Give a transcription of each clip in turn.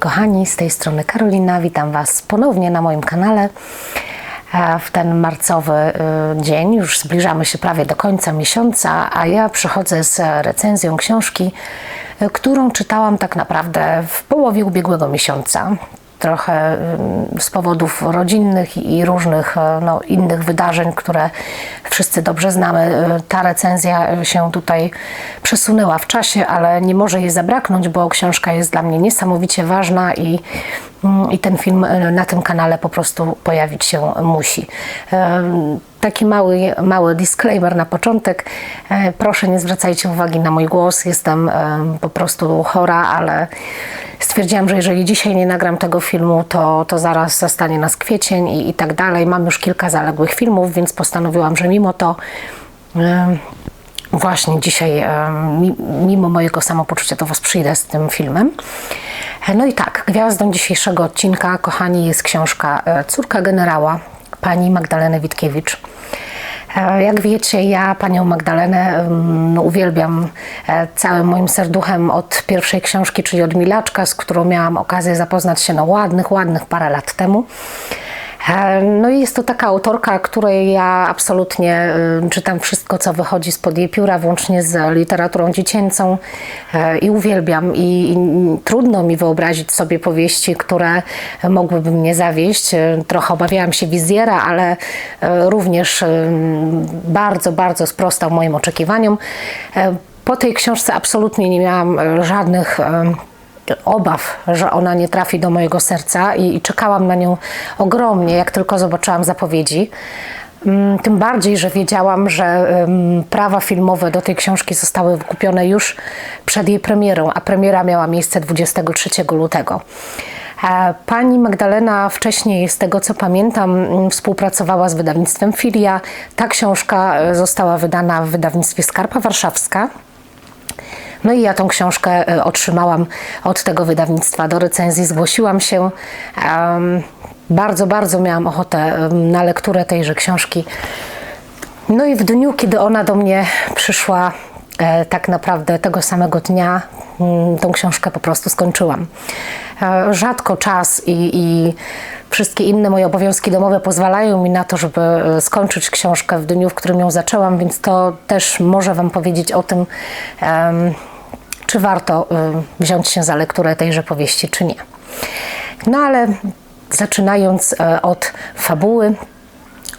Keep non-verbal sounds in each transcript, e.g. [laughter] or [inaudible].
kochani, z tej strony Karolina. Witam Was ponownie na moim kanale e, w ten marcowy e, dzień. Już zbliżamy się prawie do końca miesiąca, a ja przychodzę z recenzją książki, e, którą czytałam tak naprawdę w połowie ubiegłego miesiąca trochę z powodów rodzinnych i różnych no, innych wydarzeń, które wszyscy dobrze znamy. Ta recenzja się tutaj przesunęła w czasie, ale nie może jej zabraknąć, bo książka jest dla mnie niesamowicie ważna i, i ten film na tym kanale po prostu pojawić się musi. Taki mały, mały disclaimer na początek. Proszę nie zwracajcie uwagi na mój głos. Jestem po prostu chora, ale stwierdziłam, że jeżeli dzisiaj nie nagram tego filmu, to, to zaraz zastanie nas kwiecień i, i tak dalej. Mam już kilka zaległych filmów, więc postanowiłam, że mimo to właśnie dzisiaj, mimo mojego samopoczucia, do Was przyjdę z tym filmem. No i tak, gwiazdą dzisiejszego odcinka, kochani, jest książka e, Córka generała pani Magdaleny Witkiewicz. E, jak wiecie, ja panią Magdalenę no, uwielbiam e, całym moim serduchem od pierwszej książki, czyli od Milaczka, z którą miałam okazję zapoznać się no, ładnych, ładnych parę lat temu. E, no i jest to taka autorka, której ja absolutnie y, czytam wszystko, co wychodzi spod jej pióra, włącznie z literaturą dziecięcą e, i uwielbiam. I, I, trudno mi wyobrazić sobie powieści, które mogłyby mnie zawieść. E, trochę obawiałam się wizjera, ale również bardzo, bardzo sprostał moim oczekiwaniom. Po tej książce absolutnie nie miałam żadnych obaw, że ona nie trafi do mojego serca i, i czekałam na nią ogromnie, jak tylko zobaczyłam zapowiedzi. Mm, tym bardziej, że wiedziałam, że prawa filmowe do tej książki zostały wykupione już przed jej premierą, a premiera miała miejsce 23 lutego. E, pani Magdalena wcześniej, z tego co pamiętam, mm, współpracowała z wydawnictwem Filia. Ta książka e, została wydana w wydawnictwie Skarpa Warszawska. No i ja tą książkę e, otrzymałam od tego wydawnictwa do recenzji, zgłosiłam się. Bardzo, bardzo miałam ochotę na lekturę tejże książki. No i w dniu, kiedy ona do mnie przyszła, e, tak naprawdę tego samego dnia mm, tą książkę po prostu skończyłam. E, rzadko czas i, i, wszystkie inne moje obowiązki domowe pozwalają mi na to, żeby skończyć książkę w dniu, w którym ją zaczęłam, więc to też może Wam powiedzieć o tym, czy warto y, wziąć się za lekturę tejże powieści, czy nie. No ale zaczynając e, od fabuły,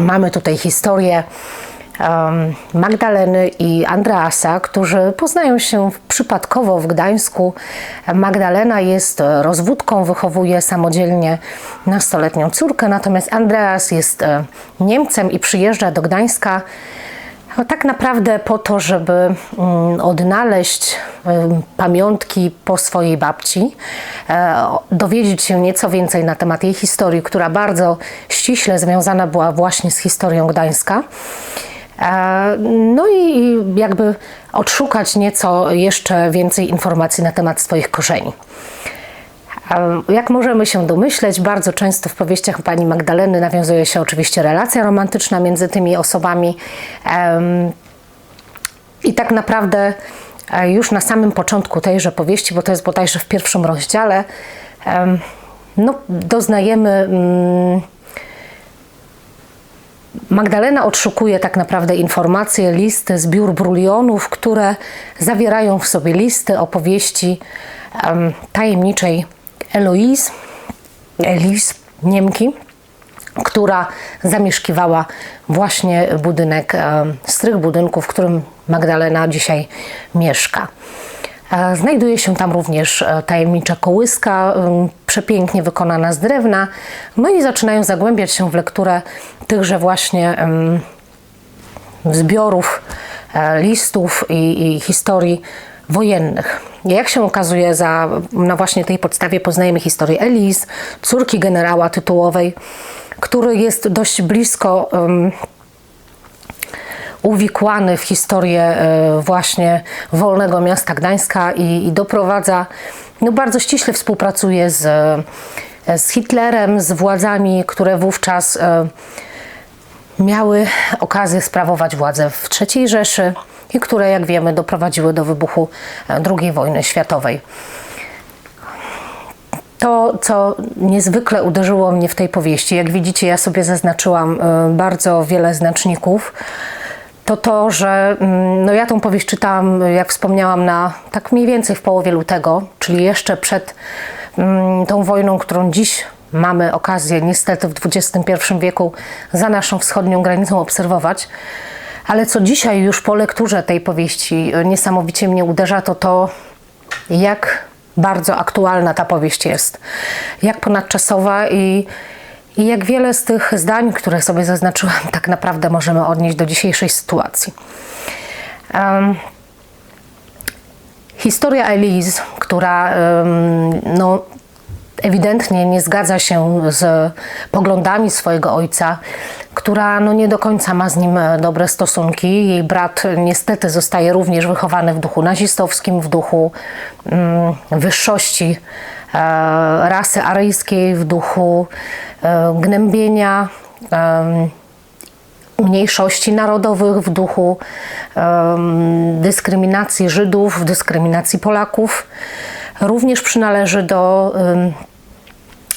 mamy tutaj historię Magdaleny i Andreasa, którzy poznają się przypadkowo w Gdańsku. Magdalena jest rozwódką, wychowuje samodzielnie nastoletnią córkę, natomiast Andreas jest e, Niemcem i przyjeżdża do Gdańska no, tak naprawdę po to, żeby mm, odnaleźć pamiątki po swojej babci, e, dowiedzieć się nieco więcej na temat jej historii, która bardzo ściśle związana była właśnie z historią Gdańska. E, no i jakby odszukać nieco jeszcze więcej informacji na temat swoich korzeni. Jak możemy się domyśleć, bardzo często w powieściach pani Magdaleny nawiązuje się oczywiście relacja romantyczna między tymi osobami. I tak naprawdę e, już na samym początku tejże powieści, bo to jest bodajże w pierwszym rozdziale, no, doznajemy. Mm, Magdalena odszukuje tak naprawdę informacje, listy, zbiór brulionów, które zawierają w sobie listy opowieści um, tajemniczej Eloise, Elise, Niemki, która zamieszkiwała właśnie budynek, e, strych budynku, w którym Magdalena dzisiaj mieszka. E, znajduje się tam również e, tajemnicza kołyska, przepięknie wykonana z drewna. No i zaczynają zagłębiać się w lekturę tychże właśnie zbiorów, listów i, i historii wojennych. Jak się okazuje, za, na właśnie tej podstawie poznajemy historię Elis, córki generała tytułowej, który jest dość blisko um, uwikłany w historię um, właśnie wolnego miasta Gdańska i, i doprowadza, no bardzo ściśle współpracuje z, z Hitlerem, z władzami, które wówczas um, miały okazję sprawować władzę w III Rzeszy i które, jak wiemy, doprowadziły do wybuchu e, II wojny światowej. To, co niezwykle uderzyło mnie w tej powieści, jak widzicie, ja sobie zaznaczyłam y, bardzo wiele znaczników, to to, że mm, no ja tą powieść czytałam, jak wspomniałam, na tak mniej więcej w połowie lutego, czyli jeszcze przed mm, tą wojną, którą dziś mamy okazję niestety w XXI wieku za naszą wschodnią granicą obserwować. Ale co dzisiaj już po lekturze tej powieści y, niesamowicie mnie uderza, to to, jak bardzo aktualna ta powieść jest, jak ponadczasowa i, i jak wiele z tych zdań, które sobie zaznaczyłam, tak naprawdę możemy odnieść do dzisiejszej sytuacji. Um, historia Elise, która um, no, ewidentnie nie zgadza się z poglądami swojego ojca, która no nie do końca ma z nim e, dobre stosunki. Jej brat niestety zostaje również wychowany w duchu nazistowskim, w duchu mm, wyższości e, rasy aryjskiej, w duchu e, gnębienia e, mniejszości narodowych, w duchu dyskryminacji Żydów, dyskryminacji Polaków. Również przynależy do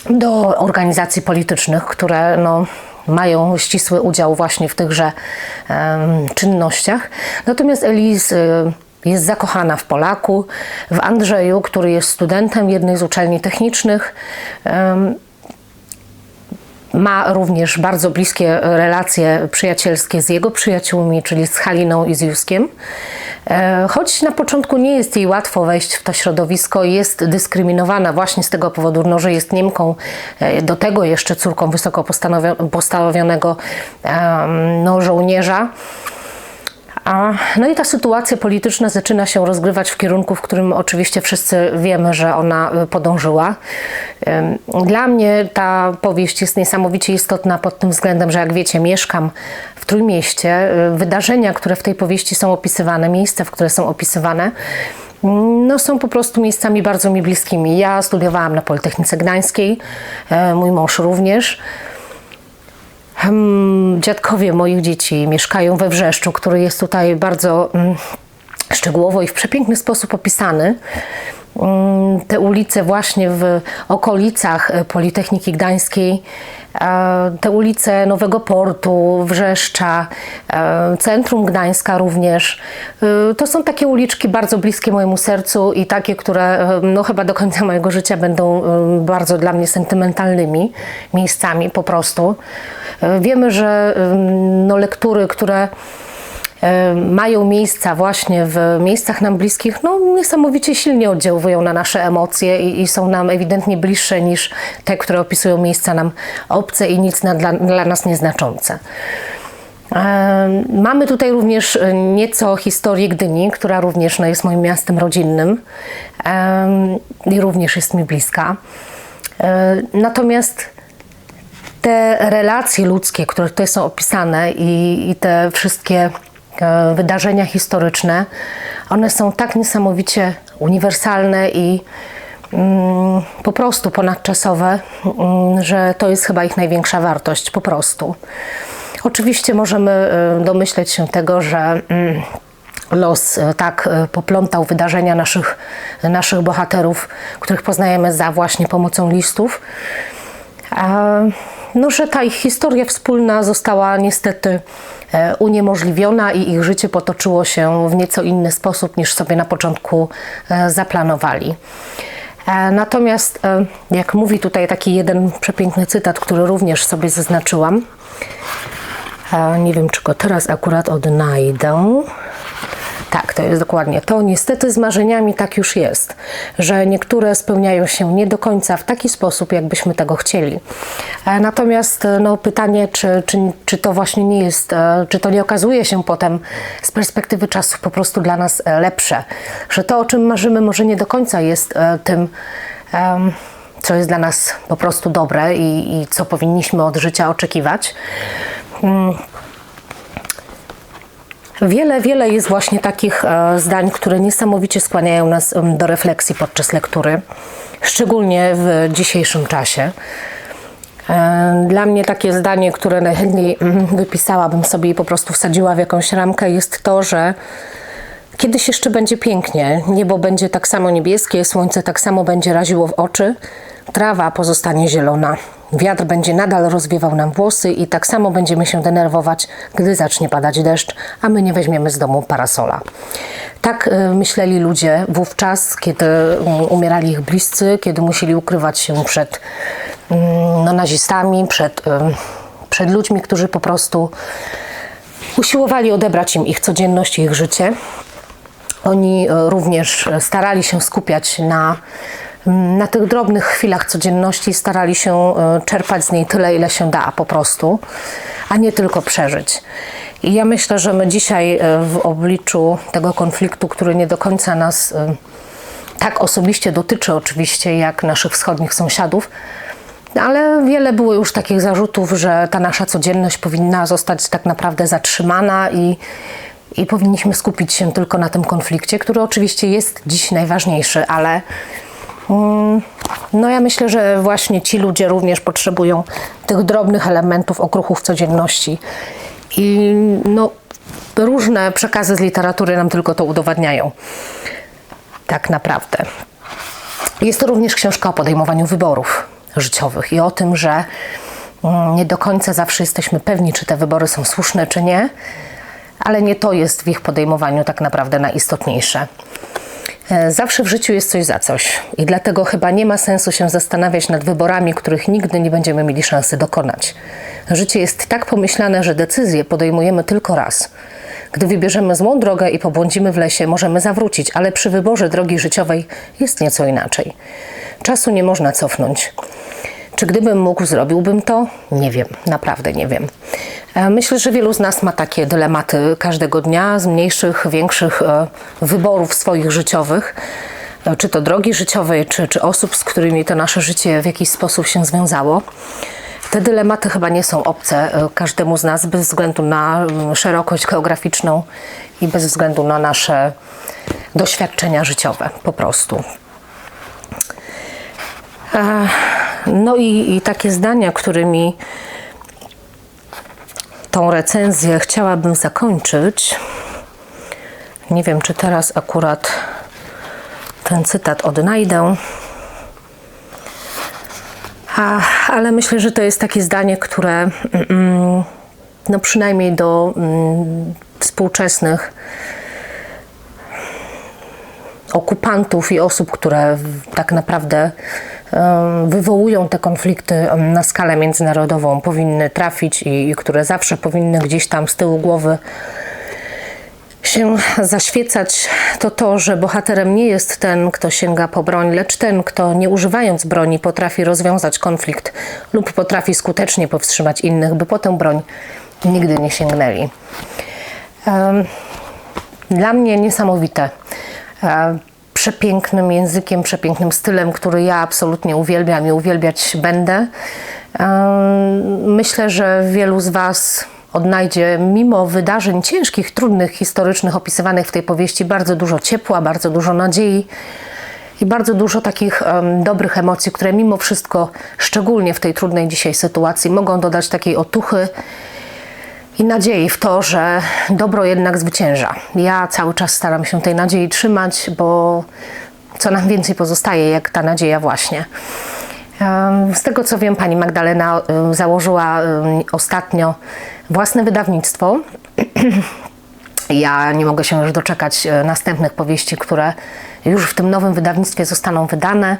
do organizacji politycznych, które no, mają ścisły udział właśnie w tychże czynnościach. Natomiast Elis y, jest zakochana w Polaku, w Andrzeju, który jest studentem jednej z uczelni technicznych. Ma również bardzo bliskie relacje przyjacielskie z jego przyjaciółmi, czyli z Haliną i z Juskiem. E, choć na początku nie jest jej łatwo wejść w to środowisko, jest dyskryminowana właśnie z tego powodu, no, że jest Niemką, e, do tego jeszcze córką wysoko postawionego no, żołnierza. No i ta sytuacja polityczna zaczyna się rozgrywać w kierunku, w którym oczywiście wszyscy wiemy, że ona y, podążyła. Dla mnie ta powieść jest niesamowicie istotna pod tym względem, że jak wiecie, mieszkam w Trójmieście. Y, wydarzenia, które w tej powieści są opisywane, miejsca, w które są opisywane, mm, no, są po prostu miejscami bardzo mi bliskimi. Ja studiowałam na Politechnice Gdańskiej, e, mój mąż również. Hmm, dziadkowie moich dzieci mieszkają we Wrzeszczu, który jest tutaj bardzo mm, szczegółowo i w przepiękny sposób opisany. Mm, te ulice właśnie w okolicach Politechniki Gdańskiej te ulice Nowego Portu, Wrzeszcza, e, centrum Gdańska również. E, to są takie uliczki bardzo bliskie mojemu sercu i takie, które e, no, chyba do końca mojego życia będą bardzo dla mnie sentymentalnymi miejscami po prostu. Wiemy, że no, lektury, które mają miejsca właśnie w miejscach nam bliskich, no niesamowicie silnie oddziałują na nasze emocje i, i są nam ewidentnie bliższe niż te, które opisują miejsca nam obce i nic na, dla, dla nas nieznaczące. Mamy tutaj również e, nieco historię Gdyni, która również no, jest moim miastem rodzinnym i również jest mi bliska. E, natomiast te relacje ludzkie, które tutaj są opisane i, i te wszystkie wydarzenia historyczne, one są tak niesamowicie uniwersalne i mm, po prostu ponadczasowe, mm, że to jest chyba ich największa wartość, po prostu. Oczywiście możemy e, domyśleć się tego, że mm, los e, tak poplątał wydarzenia naszych, naszych bohaterów, których poznajemy za właśnie pomocą listów no, że ta ich historia wspólna została niestety e, uniemożliwiona i ich życie potoczyło się w nieco inny sposób niż sobie na początku e, zaplanowali. E, natomiast, jak mówi tutaj taki jeden przepiękny cytat, który również sobie zaznaczyłam, nie wiem, czy go teraz akurat odnajdę. Tak, to jest dokładnie to. Niestety z marzeniami tak już jest, że niektóre spełniają się nie do końca w taki sposób, jakbyśmy tego chcieli. E, natomiast e, no, pytanie, czy, czy, czy to właśnie nie jest, e, czy to nie okazuje się potem z perspektywy czasu po prostu dla nas lepsze, że to, o czym marzymy, może nie do końca jest tym, co jest dla nas po prostu dobre i, i co powinniśmy od życia oczekiwać. Wiele, wiele jest właśnie takich e, zdań, które niesamowicie skłaniają nas do refleksji podczas lektury, szczególnie w dzisiejszym czasie. E, dla mnie takie zdanie, które najchętniej mm, wypisałabym sobie i po prostu wsadziła w jakąś ramkę, jest to, że kiedyś jeszcze będzie pięknie, niebo będzie tak samo niebieskie, słońce tak samo będzie raziło w oczy, Trawa pozostanie zielona. Wiatr będzie nadal rozwiewał nam włosy i tak samo będziemy się denerwować, gdy zacznie padać deszcz, a my nie weźmiemy z domu parasola. Tak y, myśleli ludzie wówczas, kiedy mm, umierali ich bliscy, kiedy musieli ukrywać się przed mm, no, nazistami, przed, y, przed ludźmi, którzy po prostu usiłowali odebrać im ich codzienność ich życie. Oni e, również starali się skupiać na, na tych drobnych chwilach codzienności, starali się e, czerpać z niej tyle, ile się da po prostu, a nie tylko przeżyć. I ja myślę, że my dzisiaj e, w obliczu tego konfliktu, który nie do końca nas tak osobiście dotyczy, oczywiście, jak naszych wschodnich sąsiadów, ale wiele było już takich zarzutów, że ta nasza codzienność powinna zostać tak naprawdę zatrzymana i, i powinniśmy skupić się tylko na tym konflikcie, który oczywiście jest dziś najważniejszy, ale no ja myślę, że właśnie ci ludzie również potrzebują tych drobnych elementów, okruchów codzienności. I no, różne przekazy z literatury nam tylko to udowadniają. Tak naprawdę. Jest to również książka o podejmowaniu wyborów życiowych i o tym, że mm, nie do końca zawsze jesteśmy pewni, czy te wybory są słuszne, czy nie, ale nie to jest w ich podejmowaniu tak naprawdę najistotniejsze. E, zawsze w życiu jest coś za coś i dlatego chyba nie ma sensu się zastanawiać nad wyborami, których nigdy nie będziemy mieli szansy dokonać. Życie jest tak pomyślane, że decyzje podejmujemy tylko raz. Gdy wybierzemy złą drogę i pobłądzimy w lesie, możemy zawrócić, ale przy wyborze drogi życiowej jest nieco inaczej. Czasu nie można cofnąć. Czy gdybym mógł, zrobiłbym to? Nie wiem, naprawdę nie wiem. E, myślę, że wielu z nas ma takie dylematy każdego dnia, z mniejszych, większych e, wyborów swoich życiowych, e, czy to drogi życiowej, czy, czy osób, z którymi to nasze życie w jakiś sposób się związało. Te dylematy chyba nie są obce każdemu z nas, bez względu na mm, szerokość geograficzną i bez względu na nasze doświadczenia życiowe, po prostu. No i, i takie zdania, którymi tą recenzję chciałabym zakończyć. Nie wiem, czy teraz akurat ten cytat odnajdę. A, ale myślę, że to jest takie zdanie, które mm, no przynajmniej do mm, współczesnych okupantów i osób, które tak naprawdę wywołują te konflikty na skalę międzynarodową, powinny trafić i, i które zawsze powinny gdzieś tam z tyłu głowy się zaświecać, to to, że bohaterem nie jest ten, kto sięga po broń, lecz ten, kto nie używając broni potrafi rozwiązać konflikt lub potrafi skutecznie powstrzymać innych, by po tę broń nigdy nie sięgnęli. Dla mnie niesamowite przepięknym językiem, przepięknym stylem, który ja absolutnie uwielbiam i uwielbiać będę. Myślę, że wielu z Was odnajdzie, mimo wydarzeń ciężkich, trudnych, historycznych, opisywanych w tej powieści, bardzo dużo ciepła, bardzo dużo nadziei i bardzo dużo takich um, dobrych emocji, które mimo wszystko, szczególnie w tej trudnej dzisiaj sytuacji, mogą dodać takiej otuchy i nadziei w to, że dobro jednak zwycięża. Ja cały czas staram się tej nadziei trzymać, bo co nam więcej pozostaje, jak ta nadzieja właśnie. Z tego co wiem, pani Magdalena założyła ostatnio własne wydawnictwo. [clears throat] Ja nie mogę się już doczekać e, następnych powieści, które już w tym nowym wydawnictwie zostaną wydane.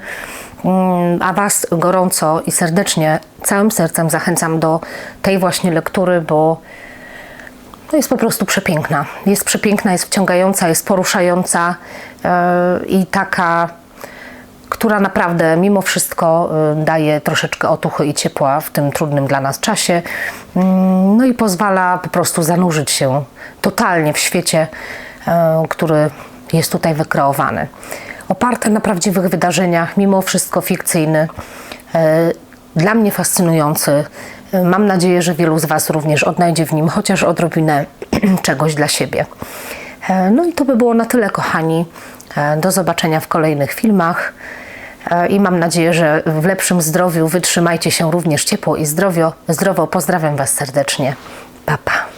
Mm, a Was gorąco i serdecznie, całym sercem zachęcam do tej właśnie lektury, bo no jest po prostu przepiękna. Jest przepiękna, jest wciągająca, jest poruszająca yy, i taka, która naprawdę mimo wszystko yy, daje troszeczkę otuchy i ciepła w tym trudnym dla nas czasie. Yy, no i pozwala po prostu zanurzyć się totalnie w świecie, który jest tutaj wykreowany. Oparty na prawdziwych wydarzeniach, mimo wszystko fikcyjny, dla mnie fascynujący Mam nadzieję, że wielu z Was również odnajdzie w nim chociaż odrobinę [clears throat] czegoś dla siebie. E, no i to by było na tyle, kochani. E, do zobaczenia w kolejnych filmach. E, I mam nadzieję, że w lepszym zdrowiu wytrzymajcie się również ciepło i zdrowio. zdrowo. Pozdrawiam Was serdecznie. Papa.